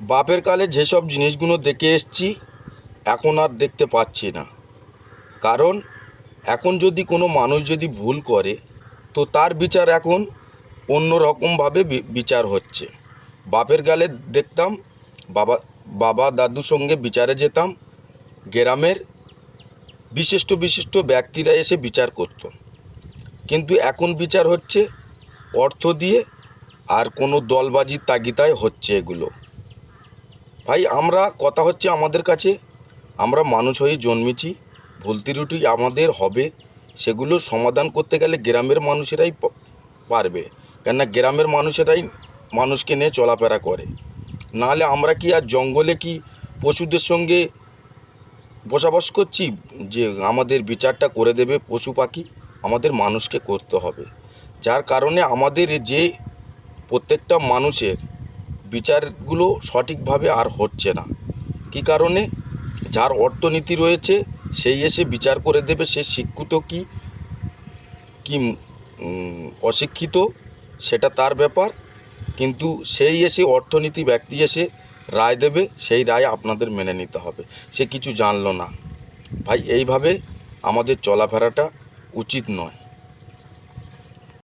বাপের কালে যেসব জিনিসগুলো দেখে এসছি, এখন আর দেখতে পাচ্ছি না। কারণ, এখন যদি কোনো মানুষ যদি ভুল করে, তো তার বিচার এখন অন্য রকমভাবে বিচার হচ্ছে। বাপের গালে দেখতাম, বাবা বাবা দাদুর সঙ্গে বিচারে যেতাম, গ্রামের বিশিষ্ট বিশিষ্ট ব্যক্তিরা এসে বিচার করত। কিন্তু এখন বিচার হচ্ছে অর্থ দিয়ে, আর কোনো দলবাজির তাগিদায় হচ্ছে এগুলো। ভাই, আমরা কথা হচ্ছে আমাদের কাছে। আমরা মানুষ হয়ে জন্মেছি ভুল ত্রুটি আমাদের হবে, সেগুলো সমাধান করতে গেলে গ্রামের মানুষেরাই পারবে। কেননা গ্রামের মানুষেরাই মানুষকে নিয়ে চলাফেরা করে। নাহলে আমরা কি আর জঙ্গলে কি পশুদের সঙ্গে বসবাস করছি? যে আমাদের বিচারটা করে দেবে পশু পাখি, আমাদের মানুষকে করতে হবে। যার কারণে আমাদের যে প্রত্যেকটা মানুষের বিচারগুলো সঠিকভাবে আর হচ্ছে না। কী কারণে? যার অর্থনীতি রয়েছে, সেই এসে বিচার করে দেবে সে শিক্ষিত কি? কি অশিক্ষিত? সেটা তার ব্যাপার। কিন্তু সেই এসে অর্থনীতি ব্যক্তি এসে রায় দেবে, সেই রায় আপনাদের মেনে নিতে হবে। সে কিছু জানলো না। ভাই, এইভাবে আমাদের চলাফেরাটা উচিত নয়।